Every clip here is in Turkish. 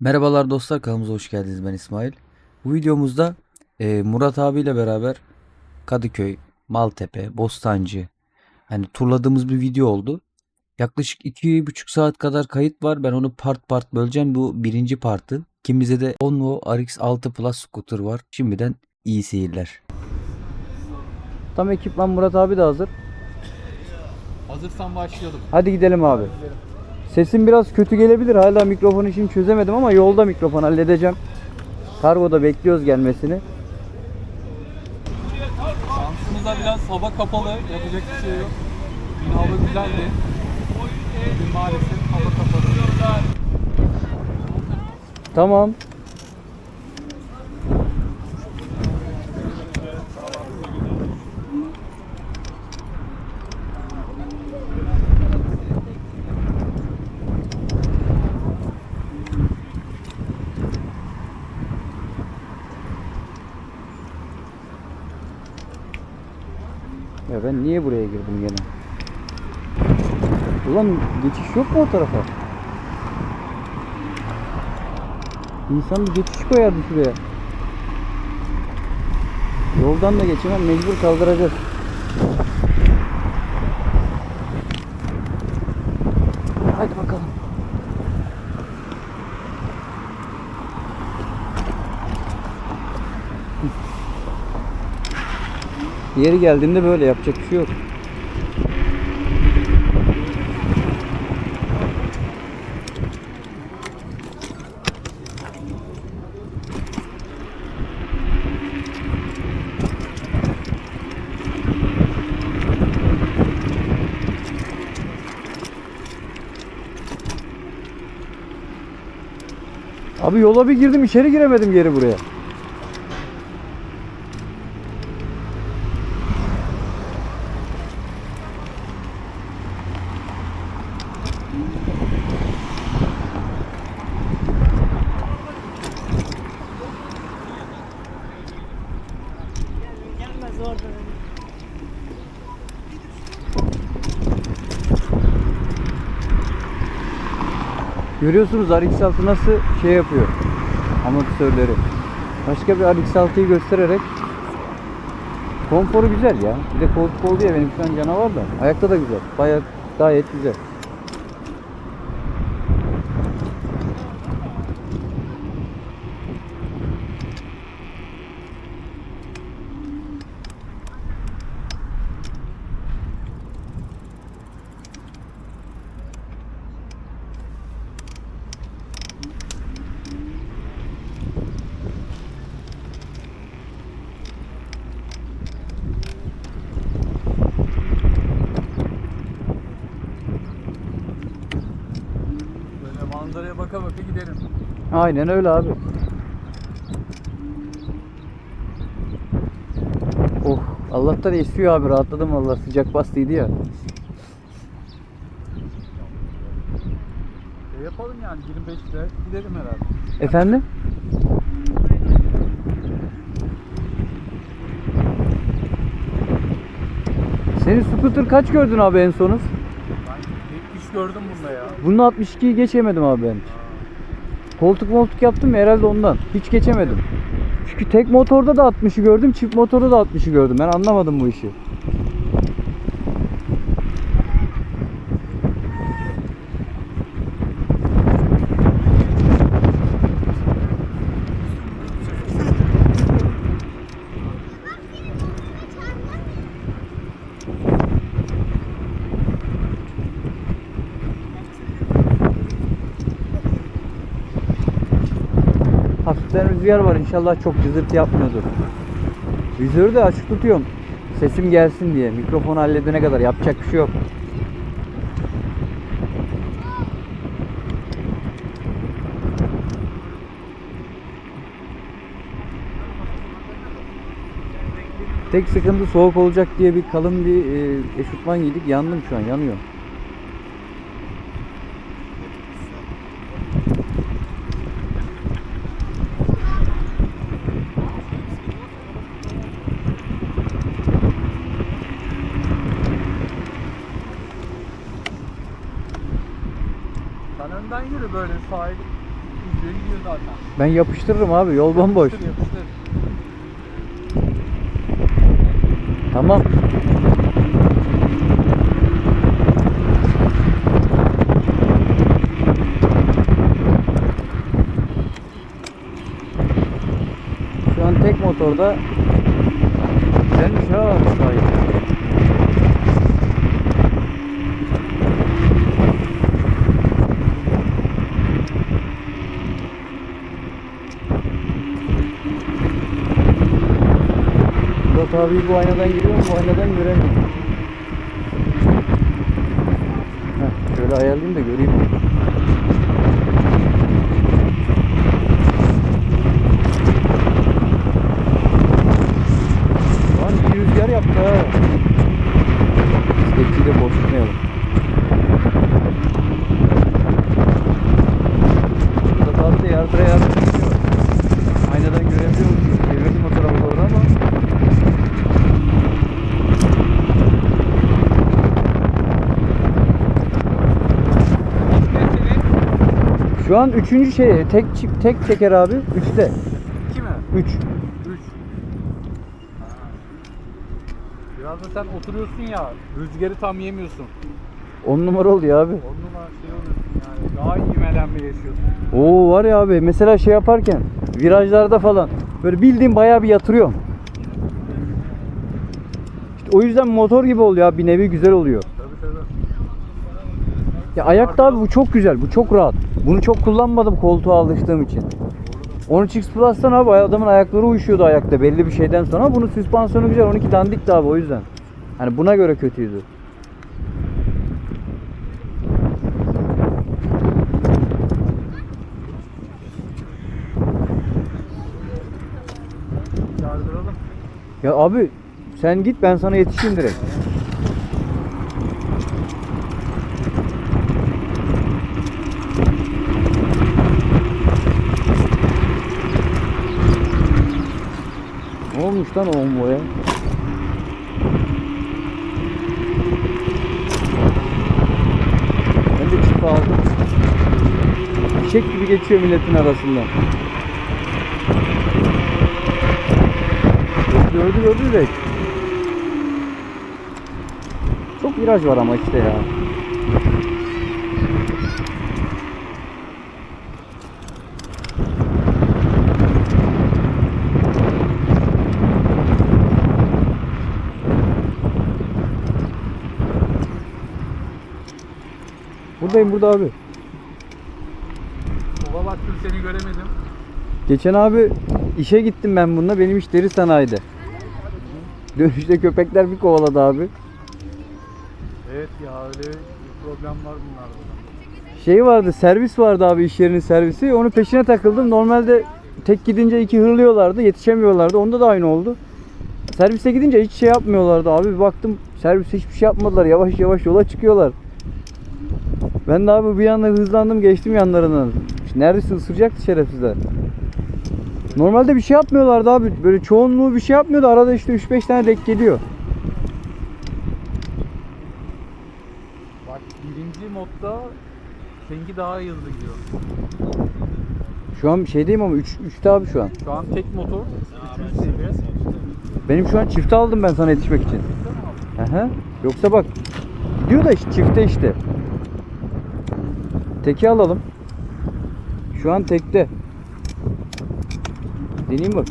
Merhabalar dostlar kanalımıza hoş geldiniz ben İsmail. Bu videomuzda e, Murat abiyle beraber Kadıköy, Maltepe, Bostancı hani turladığımız bir video oldu. Yaklaşık iki buçuk saat kadar kayıt var. Ben onu part part böleceğim. Bu birinci partı. Kimimize de Onvo RX6 Plus scooter var. Şimdiden iyi seyirler. Tam ekipman Murat abi de hazır. Hazırsan başlayalım. Hadi gidelim abi. Sesim biraz kötü gelebilir. Hala mikrofon işini çözemedim ama yolda mikrofon halledeceğim. Kargoda bekliyoruz gelmesini. Şansımıza biraz hava kapalı. Yapacak bir şey yok. Dün hava güzeldi. Bugün maalesef hava kapalı. Tamam. Ben niye buraya girdim gene? Ulan geçiş yok mu o tarafa? İnsan bir geçiş koyardı şuraya. Yoldan da geçemem mecbur kaldıracağız. Hadi bakalım. Yeri geldiğinde böyle yapacak bir şey yok. Abi yola bir girdim içeri giremedim geri buraya. Orada. Görüyorsunuz RX6 nasıl şey yapıyor amortisörleri. Başka bir RX6'yı göstererek konforu güzel ya. Bir de koltuk oldu ya benim şu an canavar da. Ayakta da güzel. Bayağı gayet güzel. Böyle baka gidelim. Aynen öyle abi. Oh Allah'tan esiyor abi rahatladım vallahi sıcak bastıydı ya. E yapalım yani 25'te gidelim herhalde. Efendim? Senin scooter kaç gördün abi en sonuz? Ben 70 gördüm bunda ya. Bunun 62'yi geçemedim abi ben. Koltuk moltuk yaptım ya herhalde ondan. Hiç geçemedim. Çünkü tek motorda da 60'ı gördüm, çift motorda da 60'ı gördüm. Ben anlamadım bu işi. Hafiften rüzgar var inşallah çok cızırtı yapmıyordur. Vizörü de açık tutuyorum. Sesim gelsin diye. Mikrofonu halledene kadar yapacak bir şey yok. Tek sıkıntı soğuk olacak diye bir kalın bir e, eşofman giydik. Yandım şu an, yanıyor. Sahil. Yüzeye zaten. Ben yapıştırırım abi yol bomboş. Yapıştır, yapıştır. Tamam. Şu an tek motorda güzelmiş ha sahip. Murat abi bu aynadan giriyor mu? Bu aynadan göremiyorum. Heh, şöyle ayarlayayım da göreyim onu. Lan iyi rüzgar yaptı ha. Sketçi de bozmayalım. Murat abi de yardıra yardıra gidiyor. Aynadan görebiliyor musun? Çevirdim o tarafa doğru ama Şu an üçüncü şey tek tek çeker abi. Üçte. İki mi? Üç. Üç. Biraz da sen oturuyorsun ya, rüzgarı tam yemiyorsun. On numara oluyor abi. On numara şey oluyorsun yani. Daha iyi melenme yaşıyorsun. Oo var ya abi mesela şey yaparken virajlarda falan böyle bildiğin bayağı bir yatırıyorum. İşte o yüzden motor gibi oluyor abi bir nevi güzel oluyor. Tabii tabii. Ya ayakta abi bu çok güzel bu çok rahat. Bunu çok kullanmadım koltuğa alıştığım için. 13X Plus'tan abi adamın ayakları uyuşuyordu ayakta belli bir şeyden sonra bunun süspansiyonu güzel 12 dandik de abi o yüzden. Hani buna göre kötüydü. Ya abi sen git ben sana yetişeyim direkt. Ne olmuş lan o? Ben de çift aldım. Fişek gibi geçiyor milletin arasından. Gördü gördü direkt. Çok viraj var ama işte ya. Buradayım burada abi. Sola baktım seni göremedim. Geçen abi işe gittim ben bununla. Benim iş deri sanayide. Dönüşte köpekler bir kovaladı abi. Evet ya öyle bir problem var bunlarda. Şey vardı, servis vardı abi iş yerinin servisi. Onu peşine takıldım. Normalde tek gidince iki hırlıyorlardı, yetişemiyorlardı. Onda da aynı oldu. Servise gidince hiç şey yapmıyorlardı abi. Bir baktım servis hiçbir şey yapmadılar. Yavaş yavaş yola çıkıyorlar. Ben de abi bir anda hızlandım geçtim yanlarından. Neredeyse ısıracaktı şerefsizler. Normalde bir şey yapmıyorlardı abi. Böyle çoğunluğu bir şey yapmıyordu. Arada işte 3-5 tane denk geliyor. Bak birinci modda seninki daha hızlı gidiyor. Şu an şeydeyim ama 3 3'te abi şu an. Şu an tek motor, üçüncü seviye. Benim şu an çifte aldım ben sana yetişmek için. Aha. Yoksa bak gidiyor da işte çifte işte. Teki alalım. Şu an tekte. Deneyeyim bak.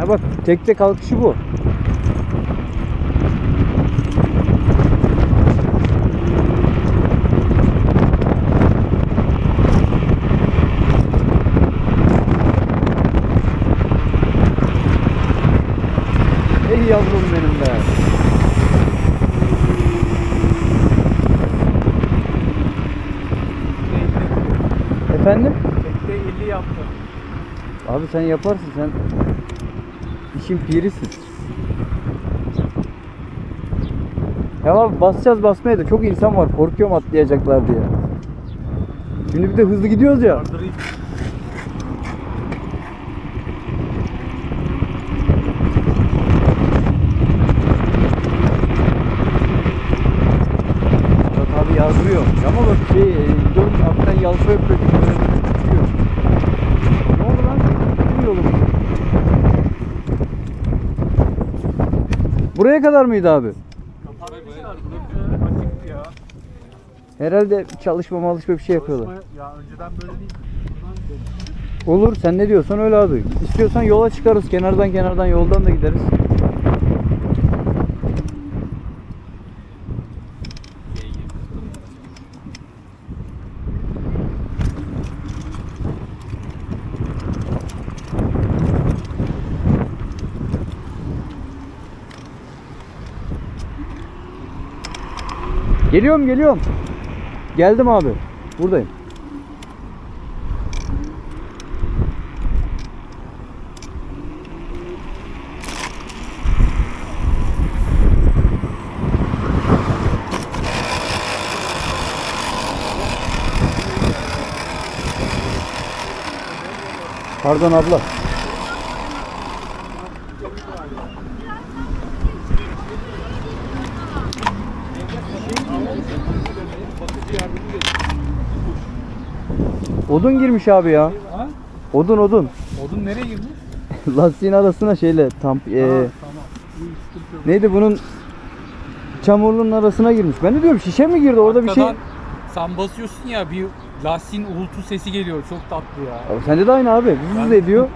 Ha bak tekte kalkışı bu. Ey yavrum benim be. Efendim? Tekte 50 yaptım. Abi sen yaparsın sen. İşin pirisin. Ya abi basacağız basmaya da çok insan var. Korkuyorum atlayacaklar diye. Şimdi bir de hızlı gidiyoruz ya. Yardırayım. Murat abi yardırıyor. Ama bak şey, dört alttan yalpa yapıyor. Böyle çıkıyor. Buraya kadar mıydı abi? Herhalde çalışma malışma bir şey yapıyorlar. Çalışma- Ya önceden böyle değil. Buradan Olur sen ne diyorsan öyle abi. İstiyorsan yola çıkarız kenardan kenardan yoldan da gideriz. Geliyorum geliyorum. Geldim abi. Buradayım. Pardon abla. Odun girmiş abi ya. Ha? Odun odun. Odun nereye girmiş? Lastiğin arasına şeyle tam e, tamam. Neydi bunun çamurluğun arasına girmiş. Ben de diyorum şişe mi girdi orada bir şey. Arkadan Sen basıyorsun ya bir lastiğin uğultu sesi geliyor. Çok tatlı ya. Abi Sende de aynı abi. Vız vız ediyor.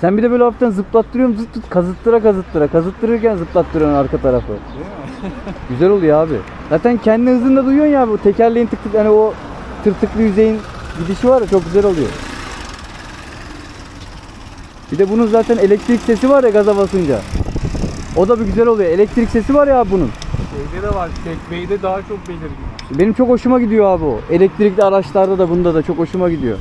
Sen bir de böyle hafiften zıplattırıyorsun zıt zıt kazıttıra kazıttıra. Kazıttırırken zıplattırıyorsun arka tarafı. Değil mi? Güzel oluyor abi. Zaten kendi hızında duyuyorsun ya bu tekerleğin tık tık hani o tırtıklı yüzeyin gidişi var ya çok güzel oluyor. Bir de bunun zaten elektrik sesi var ya gaza basınca. O da bir güzel oluyor. Elektrik sesi var ya bunun. Şeyde de var. Segway'de daha çok belirgin. Benim çok hoşuma gidiyor abi o. Elektrikli araçlarda da bunda da çok hoşuma gidiyor.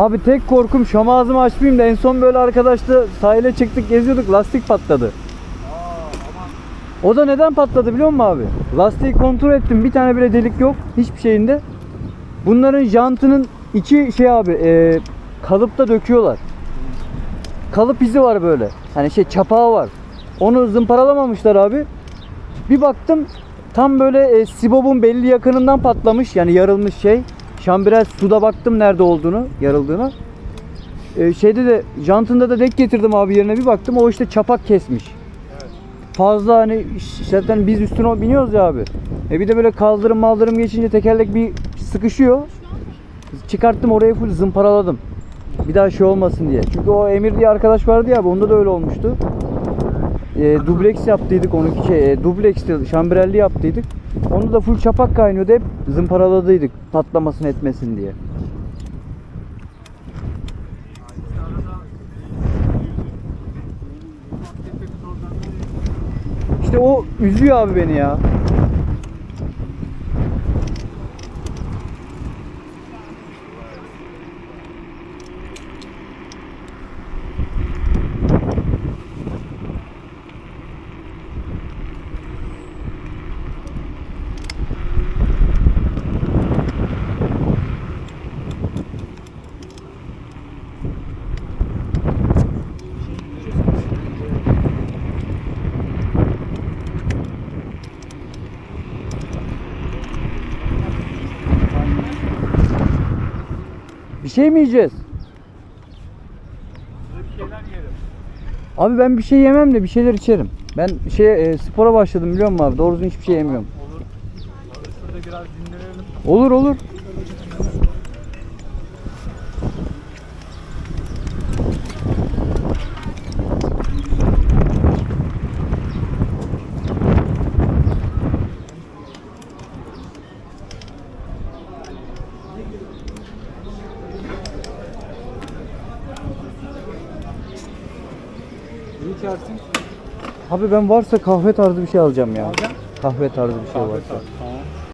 Abi tek korkum şam ağzımı açmayayım da en son böyle arkadaşla sahile çıktık geziyorduk lastik patladı. O da neden patladı biliyor musun abi? Lastiği kontrol ettim bir tane bile delik yok hiçbir şeyinde. Bunların jantının iki şey abi e, kalıpta döküyorlar. Kalıp izi var böyle. Hani şey çapağı var. Onu zımparalamamışlar abi. Bir baktım tam böyle e, sibobun belli yakınından patlamış yani yarılmış şey. Şambirel suda baktım nerede olduğunu, yarıldığını. E, şeyde de jantında da dek getirdim abi yerine bir baktım o işte çapak kesmiş. Fazla hani zaten biz üstüne biniyoruz ya abi. E bir de böyle kaldırım maldırım geçince tekerlek bir sıkışıyor. Çıkarttım orayı full zımparaladım. Bir daha şey olmasın diye. Çünkü o Emir diye arkadaş vardı ya onda da öyle olmuştu. E, dubleks yaptıydık onu şey e, dubleks şambrelli yaptıydık. Onu da full çapak kaynıyordu hep zımparaladıydık patlamasın etmesin diye. İşte o üzüyor abi beni ya. Bir şey mi yiyeceğiz? Bir şeyler yerim. Abi ben bir şey yemem de bir şeyler içerim. Ben şey e, spora başladım biliyor musun abi? Doğru düzgün hiçbir şey yemiyorum. Olur. Şurada biraz dinlenelim. Olur olur. Ne içersin? Abi ben varsa kahve tarzı bir şey alacağım ya. Alacağım. Kahve tarzı bir şey Kahve varsa. tarzı.